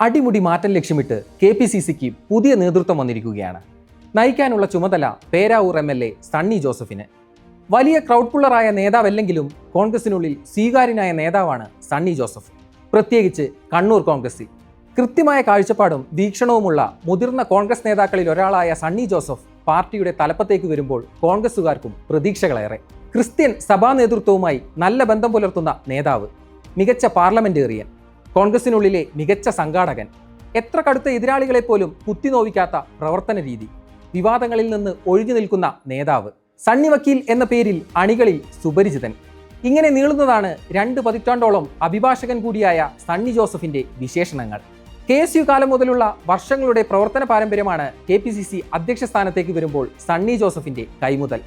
അടിമുടി മാറ്റം ലക്ഷ്യമിട്ട് കെ പി സി സിക്ക് പുതിയ നേതൃത്വം വന്നിരിക്കുകയാണ്. നയിക്കാനുള്ള ചുമതല Peravoor M L A Sunny ജോസഫിന്. വലിയ ക്രൗഡ് പുള്ളറായ നേതാവല്ലെങ്കിലും കോൺഗ്രസിനുള്ളിൽ സ്വീകാര്യനായ നേതാവാണ് സണ്ണി ജോസഫ്. പ്രത്യേകിച്ച് കണ്ണൂർ കോൺഗ്രസിൽ. കൃത്യമായ കാഴ്ചപ്പാടും വീക്ഷണവുമുള്ള മുതിർന്ന കോൺഗ്രസ് നേതാക്കളിൽ ഒരാളായ സണ്ണി ജോസഫ് പാർട്ടിയുടെ തലപ്പത്തേക്ക് വരുമ്പോൾ കോൺഗ്രസുകാർക്കും പ്രതീക്ഷകളേറെ. ക്രിസ്ത്യൻ സഭാ നേതൃത്വവുമായി നല്ല ബന്ധം പുലർത്തുന്ന നേതാവ്. മികച്ച പാർലമെന്റേറിയൻ. കോൺഗ്രസിനുള്ളിലെ മികച്ച സംഘാടകൻ. എത്ര കടുത്ത എതിരാളികളെ പോലും കുത്തിനോവിക്കാത്ത പ്രവർത്തന രീതി. വിവാദങ്ങളിൽ നിന്ന് ഒഴിഞ്ഞു നിൽക്കുന്ന നേതാവ്. സണ്ണി വക്കീൽ എന്ന പേരിൽ അണികളിൽ സുപരിചിതൻ. ഇങ്ങനെ നീളുന്നതാണ് രണ്ട് പതിറ്റാണ്ടോളം അഭിഭാഷകൻ കൂടിയായ സണ്ണി ജോസഫിന്റെ വിശേഷണങ്ങൾ. കെ എസ് യു കാലം മുതലുള്ള വർഷങ്ങളുടെ പ്രവർത്തന പാരമ്പര്യമാണ് കെ പി സി സി അധ്യക്ഷ സ്ഥാനത്തേക്ക് വരുമ്പോൾ സണ്ണി ജോസഫിന്റെ കൈമുതൽ.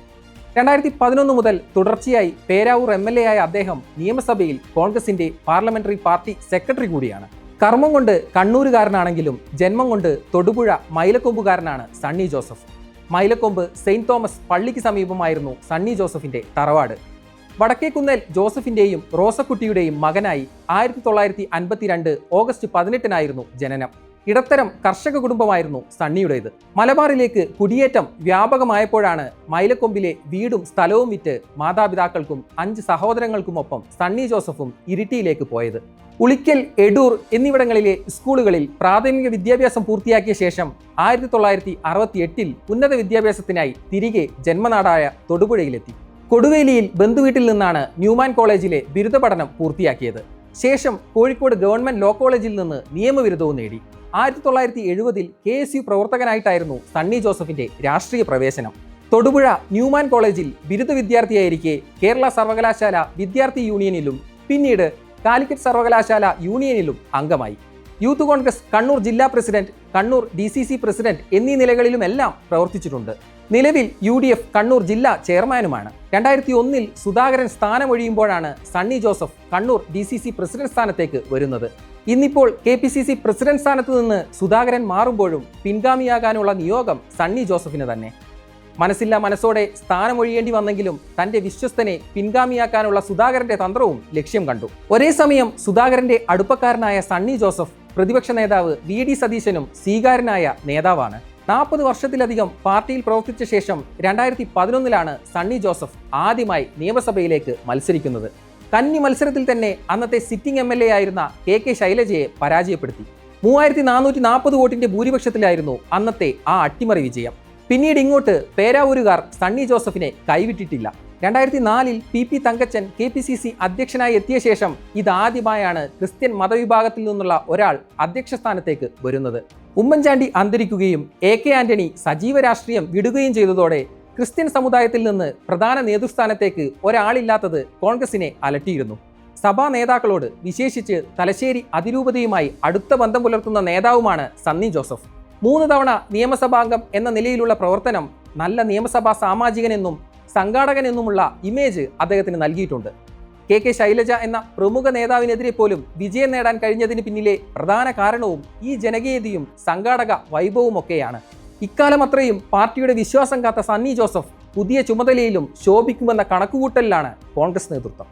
രണ്ടായിരത്തി പതിനൊന്ന് മുതൽ തുടർച്ചയായി പേരാവൂർ എം എൽ എ ആയ അദ്ദേഹം നിയമസഭയിൽ കോൺഗ്രസിന്റെ പാർലമെന്ററി പാർട്ടി സെക്രട്ടറി കൂടിയാണ്. കർമ്മം കൊണ്ട് കണ്ണൂരുകാരനാണെങ്കിലും ജന്മം കൊണ്ട് തൊടുപുഴ മൈലക്കൊമ്പുകാരനാണ് സണ്ണി ജോസഫ്. മൈലക്കൊമ്പ് സെയിന്റ് തോമസ് പള്ളിക്ക് സമീപമായിരുന്നു സണ്ണി ജോസഫിന്റെ തറവാട്. വടക്കേക്കുന്നേൽ ജോസഫിന്റെയും റോസക്കുട്ടിയുടെയും മകനായി ആയിരത്തി തൊള്ളായിരത്തി അൻപത്തിരണ്ട് ഓഗസ്റ്റ് പതിനെട്ടിനായിരുന്നു ജനനം. ഇടത്തരം കർഷക കുടുംബമായിരുന്നു സണ്ണിയുടേത്. മലബാറിലേക്ക് കുടിയേറ്റം വ്യാപകമായപ്പോഴാണ് മൈലക്കൊമ്പിലെ വീടും സ്ഥലവും വിറ്റ് മാതാപിതാക്കൾക്കും അഞ്ച് സഹോദരങ്ങൾക്കുമൊപ്പം സണ്ണി ജോസഫും ഇരിട്ടിയിലേക്ക് പോയത്. ഉളിക്കൽ എടൂർ എന്നിവിടങ്ങളിലെ സ്കൂളുകളിൽ പ്രാഥമിക വിദ്യാഭ്യാസം പൂർത്തിയാക്കിയ ശേഷം ആയിരത്തി തൊള്ളായിരത്തി അറുപത്തി എട്ടിൽ ഉന്നത വിദ്യാഭ്യാസത്തിനായി തിരികെ ജന്മനാടായ തൊടുപുഴയിലെത്തി. കൊടുവേലിയിൽ ബന്ധുവീട്ടിൽ നിന്നാണ് ന്യൂമാൻ കോളേജിലെ ബിരുദ പഠനം പൂർത്തിയാക്കിയത്. ശേഷം കോഴിക്കോട് ഗവൺമെന്റ് ലോ കോളേജിൽ നിന്ന് നിയമബിരുദവും നേടി. ആയിരത്തി തൊള്ളായിരത്തി എഴുപതിൽ കെ എസ് യു പ്രവർത്തകനായിട്ടായിരുന്നു സണ്ണി ജോസഫിന്റെ രാഷ്ട്രീയ പ്രവേശനം. തൊടുപുഴ ന്യൂമാൻ കോളേജിൽ ബിരുദ വിദ്യാർത്ഥിയായിരിക്കെ കേരള സർവകലാശാല വിദ്യാർത്ഥി യൂണിയനിലും പിന്നീട് കാലിക്കറ്റ് സർവകലാശാല യൂണിയനിലും അംഗമായി. യൂത്ത് കോൺഗ്രസ് കണ്ണൂർ ജില്ലാ പ്രസിഡന്റ് കണ്ണൂർ ഡി പ്രസിഡന്റ് എന്നീ നിലകളിലുമെല്ലാം പ്രവർത്തിച്ചിട്ടുണ്ട്. നിലവിൽ യു ഡി എഫ് കണ്ണൂർ ജില്ലാ ചെയർമാനുമാണ്. രണ്ടായിരത്തി ഒന്നിൽ Sudhakaran സ്ഥാനമൊഴിയുമ്പോഴാണ് Sunny Joseph Kannur D C C president സ്ഥാനത്തേക്ക് വരുന്നത്. ഇന്നിപ്പോൾ K P C C president സ്ഥാനത്ത് നിന്ന് സുധാകരൻ മാറുമ്പോഴും പിൻഗാമിയാകാനുള്ള നിയോഗം സണ്ണി ജോസഫിന് തന്നെ. മനസ്സില്ല മനസ്സോടെ സ്ഥാനമൊഴിയേണ്ടി വന്നെങ്കിലും തന്റെ വിശ്വസ്തനെ പിൻഗാമിയാക്കാനുള്ള സുധാകരന്റെ തന്ത്രവും ലക്ഷ്യം കണ്ടു. ഒരേ സമയം സുധാകരന്റെ അടുപ്പക്കാരനായ സണ്ണി ജോസഫ് പ്രതിപക്ഷ നേതാവ് വി ഡി സതീശനും സ്വീകാരനായ നേതാവാണ്. നാൽപ്പത് വർഷത്തിലധികം പാർട്ടിയിൽ പ്രവർത്തിച്ച ശേഷം രണ്ടായിരത്തി പതിനൊന്നിലാണ് സണ്ണി ജോസഫ് ആദ്യമായി നിയമസഭയിലേക്ക് മത്സരിക്കുന്നത്. കന്നി മത്സരത്തിൽ തന്നെ അന്നത്തെ സിറ്റിംഗ് എം എൽ എ ആയിരുന്ന കെ കെ ശൈലജയെ പരാജയപ്പെടുത്തി. മൂവായിരത്തി നാനൂറ്റി നാൽപ്പത് വോട്ടിന്റെ ഭൂരിപക്ഷത്തിലായിരുന്നു അന്നത്തെ ആ അട്ടിമറി വിജയം. പിന്നീട് ഇങ്ങോട്ട് പേരാവൂരുകാർ സണ്ണി ജോസഫിനെ കൈവിട്ടിട്ടില്ല. രണ്ടായിരത്തി നാലിൽ P P Thankachan K P C C അധ്യക്ഷനായി എത്തിയ ശേഷം ഇതാദ്യമായാണ് ക്രിസ്ത്യൻ മതവിഭാഗത്തിൽ നിന്നുള്ള ഒരാൾ അധ്യക്ഷ സ്ഥാനത്തേക്ക് വരുന്നത്. ഉമ്മൻചാണ്ടി അന്തരിക്കുകയും എ കെ ആന്റണി സജീവ രാഷ്ട്രീയം വിടുകയും ചെയ്തതോടെ ക്രിസ്ത്യൻ സമുദായത്തിൽ നിന്ന് പ്രധാന നേതൃസ്ഥാനത്തേക്ക് ഒരാളില്ലാത്തത് കോൺഗ്രസിനെ അലട്ടിയിരുന്നു. സഭാ നേതാക്കളോട് വിശേഷിച്ച് തലശ്ശേരി അതിരൂപതയുമായി അടുത്ത ബന്ധം പുലർത്തുന്ന നേതാവുമാണ് സണ്ണി ജോസഫ്. മൂന്ന് തവണ നിയമസഭാംഗം എന്ന നിലയിലുള്ള പ്രവർത്തനം നല്ല നിയമസഭാ സാമാജികനെന്നും സംഘാടകനെന്നുമുള്ള ഇമേജ് അദ്ദേഹത്തിന് നൽകിയിട്ടുണ്ട്. കെ കെ ശൈലജ എന്ന പ്രമുഖ നേതാവിനെതിരെ പോലും വിജയം നേടാൻ കഴിഞ്ഞതിന് പിന്നിലെ പ്രധാന കാരണവും ഈ ജനകീയതയും സംഘാടക വൈഭവവും ഒക്കെയാണ്. ഇക്കാലം അത്രയും പാർട്ടിയുടെ വിശ്വാസം കാത്ത സണ്ണി ജോസഫ് പുതിയ ചുമതലയിലും ശോഭിക്കുമെന്ന കണക്കുകൂട്ടലിലാണ് കോൺഗ്രസ് നേതൃത്വം.